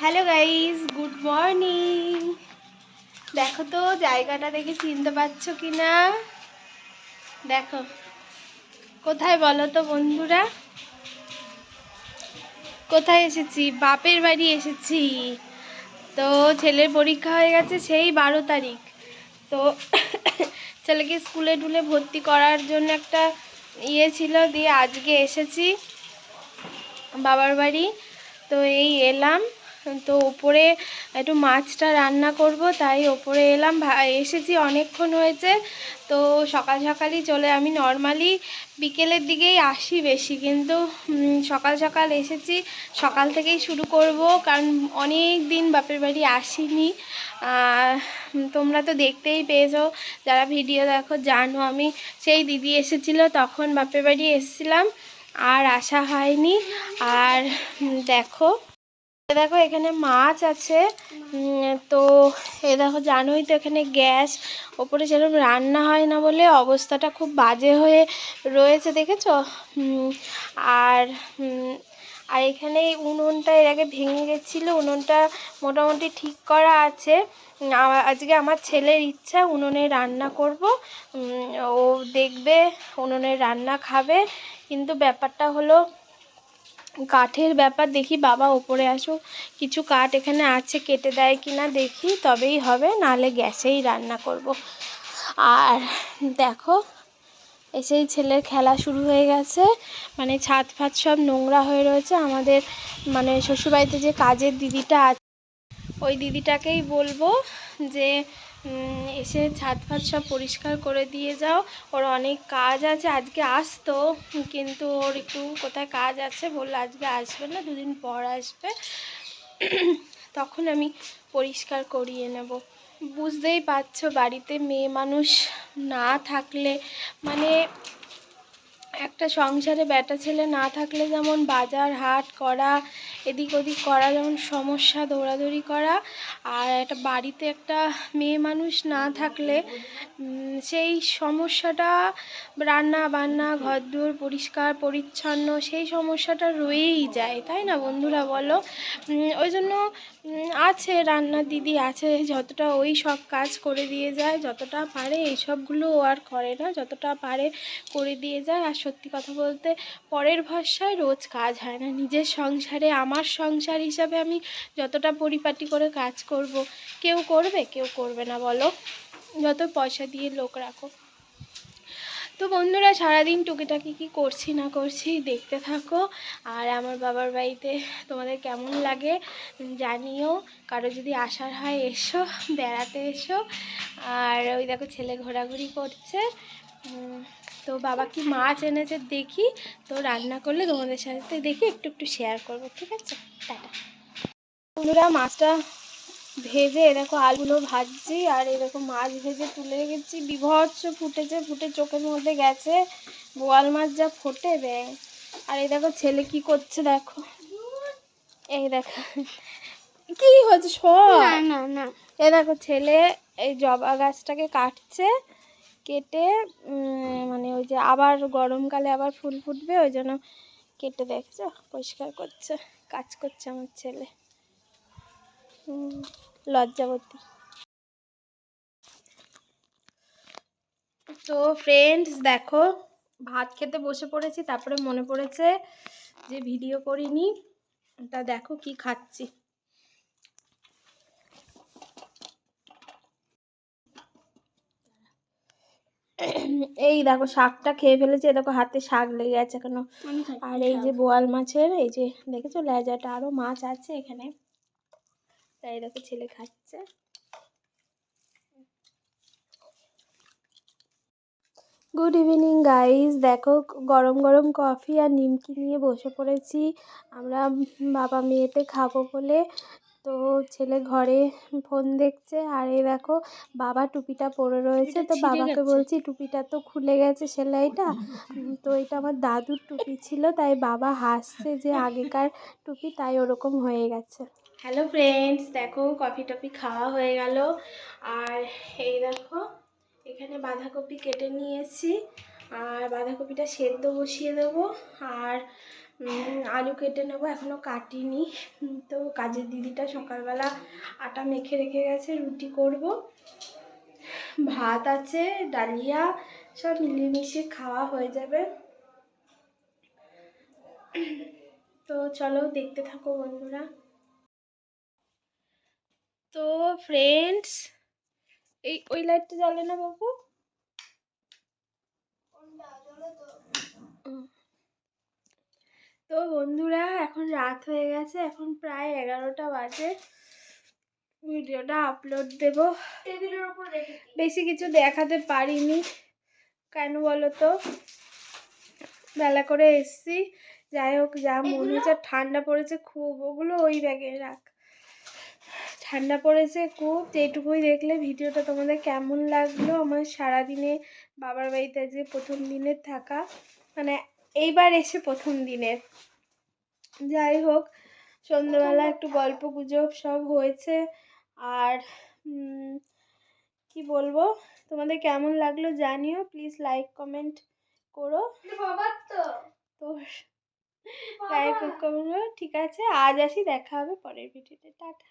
Hello guys good morning দেখো তো, জায়গাটা দেখে চিনতে পারছ কি না দেখো। কোথায় বলো তো, বন্ধুরা? কোথায় এসেছি? বাপের বাড়ি এসেছি। তো, ছেলের পরীক্ষা হয়ে গেছে সেই বারো তারিখ। তো, ছেলেকে স্কুলে টুলে ভর্তি করার জন্য একটা ইয়ে ছিল, দিয়ে আজকে এসেছি বাবার বাড়ি। তো, এই এলাম। তো ওপরে একটু মাছটা রান্না করব, তাই ওপরে এলাম। এসেছি অনেকক্ষণ হয়েছে, তো সকাল সকালই চলে, আমি নর্মালি বিকেলের দিকেই আসি বেশি, কিন্তু সকাল সকাল এসেছি, সকাল থেকেই শুরু করব, কারণ অনেক দিন বাপের বাড়ি আসিনি। তোমরা তো দেখতেই পেয়েছ, যারা ভিডিও দেখো জানো আমি, সেই দিদি এসেছিল, তখন বাপের বাড়ি এসেছিলাম, আর আসা হয়নি। আর দেখো। দেখো, এখানে মাছ আছে। তো এ দেখো, জানোই তো এখানে গ্যাস। ওপরে সেরকম রান্না হয় না বলে অবস্থাটা খুব বাজে হয়ে রয়েছে, দেখেছ? আর আর এখানে উনুনটা এর আগে ভেঙে গেছিল। উনুনটা মোটামুটি ঠিক করা আছে। আজকে আমার ছেলের ইচ্ছা, উনুনে রান্না করব। ও দেখবে, উনুনে রান্না খাবে। কিন্তু ব্যাপারটা হলো কাঠের ব্যাপার দেখি, বাবা ওপরে আসুক কিছু কাঠ এখানে আছে, কেটে দেয় কি না দেখি, তবেই হবে নাহলে গ্যাসেই রান্না করব। আর দেখো, এসেই ছেলের খেলা শুরু হয়ে গেছে। মানে ছাদ ফাদ সব নোংরা হয়ে রয়েছে। আমাদের মানে শ্বশুরবাড়িতে যে কাজের দিদিটা আছে ওই দিদিটাকেই বলব যে এসে ছাদ ফাদ সব পরিষ্কার করে দিয়ে যাও। ওর অনেক কাজ আছে, আজকে আসতো, কিন্তু ওর একটু কোথায় কাজ আছে বলল আজকে আসবে না, দুদিন পর আসবে। তখন আমি পরিষ্কার করিয়ে নেব। বুঝতেই পারছ, বাড়িতে মেয়ে মানুষ না থাকলে মানে একটা সংসারে ব্যাটা ছেলে না থাকলে যেমন বাজার, হাট করা এদিক ওদিক করা, যেমন সমস্যা, দৌড়াদৌড়ি করা, আর একটা বাড়িতে একটা মেয়ে মানুষ না থাকলে সেই সমস্যাটা রান্না বান্না ঘরদুয়ার পরিষ্কার, পরিচ্ছন্ন, সেই সমস্যাটা রয়েই যায়, তাই না বন্ধুরা বলো? ওই জন্য আছে রান্নার দিদি আছে, যতটা ওই সব কাজ করে দিয়ে যায়, যতটা পারে এই সবগুলো ও আর করে না, যতটা পারে করে দিয়ে যায়, আর সত্যি কথা বলতে পরের ভরসায় রোজ কাজ হয় না, নিজের সংসারে আমার সংসার হিসাবে আমি যতটা পরিপাটি করে কাজ করব, কেউ করবে কেউ করবে না, বলো? যত পয়সা দিয়ে লোক রাখো। তো বন্ধুরা, সারাদিন টুকিটাকি কি করছি না করছি দেখতে থাকো। আর আমার বাবার বাড়িতে তোমাদের কেমন লাগে জানিও। কারও যদি আসার হয় এসো, বেড়াতে এসো। আর ওই দেখো ছেলে ঘোরাঘুরি করছে। তো বাবা কি মাছ এনেছে দেখি। তো রান্না করলে তোমাদের সাথে দেখি একটু একটু শেয়ার করব ঠিক আছে? টাটা। বন্ধুরা মাছটা ভেজে এরকম আলুগুলো ভাজছি আর এরকম মাছ ভেজে তুলে রেখেছি। বিভৎস ফুটেছে ফুটে চোখের মধ্যে গেছে। বোয়াল মাছ যা ফোটে ব্যাং। আর এই দেখো ছেলে কি করছে দেখো। এই দেখো কি হচ্ছে সব? না না। এই দেখো ছেলে এই জবা গাছটাকে কাটছে। কেটে মানে ওই যে আবার গরমকালে আবার ফুল ফুটবে, ওই জন্য কেটে দেখছ? পরিষ্কার করছে, কাজ করছে আমার ছেলে। লজ্জাবতী তো ফ্রেন্ডস দেখো, ভাত খেতে বসে পড়েছি, তারপরে মনে পড়েছে যে ভিডিও করিনি। তা দেখো কি খাচ্ছি। এই দেখো শাকটা খেয়ে ফেলেছে দেখো হাতে শাক লেগে আছে কেন আর এই যে বোয়াল মাছের এই যে দেখেছ লেজাটা আরও মাছ আছে এখানে। তাই দেখো ছেলে খাচ্ছে। গুড ইভিনিং গাইস দেখো গরম গরম কফি আর নিমকি নিয়ে বসে পড়েছি। আমরা বাবা মেয়েতে খাব বলে তো ছেলে ঘরে ফোন দেখছে আর এই দেখো বাবা টুপিটা পরে রয়েছে। তো বাবাকে বলছি টুপিটা তো খুলে গেছে সেলাইটা। তো এটা আমার দাদুর টুপি ছিল তাই বাবা হাসছে যে আগেকার টুপি তাই ওরকম হয়ে গেছে। হ্যালো ফ্রেন্ডস দেখো কফি টফি খাওয়া হয়ে গেল। আর এই দেখো এখানে বাঁধাকপি কেটে নিয়েছি। আর বাঁধাকপিটা সেদ্ধ বসিয়ে দেবো। আর আলু কেটে নেব এখনও কাটিনি। তো কাজের দিদিটা সকালবেলা আটা মেখে রেখে গেছে রুটি করব। ভাত আছে ডালিয়া সব মিলেমিশে খাওয়া হয়ে যাবে। তো চলো দেখতে থাকো বন্ধুরা। তো ফ্রেন্ডস এই ওই লাইটটা জ্বলে না বাবু। তো। বন্ধুরা এখন রাত হয়ে গেছে। এখন প্রায় এগারোটা বাজে। ভিডিওটা আপলোড দেব। টেবিলের উপর বেশি কিছু দেখাতে পারিনি। কেন বলো তো বেলা করে এসছি। যাই হোক যা মনে হচ্ছে ঠান্ডা পড়েছে খুব। ওগুলো ওই ব্যাগে রাখ। ঠান্ডা পড়েছে খুব। যেটুকুই দেখলে ভিডিওটা তোমাদের কেমন লাগল? আমার সারাদিনে বাবার বাড়িতে যে প্রথম দিনের থাকা। মানে এইবার এসে প্রথম দিনের। যাই হোক সন্ধ্যেবেলা একটু গল্প গুজব সব হয়েছে। আর কি বলব? তোমাদের কেমন লাগল জানিও প্লিজ লাইক কমেন্ট করো। তো। লাইক কমেন্ট ঠিক আছে আজ আসি দেখা হবে পরের ভিডিওতে টাটা।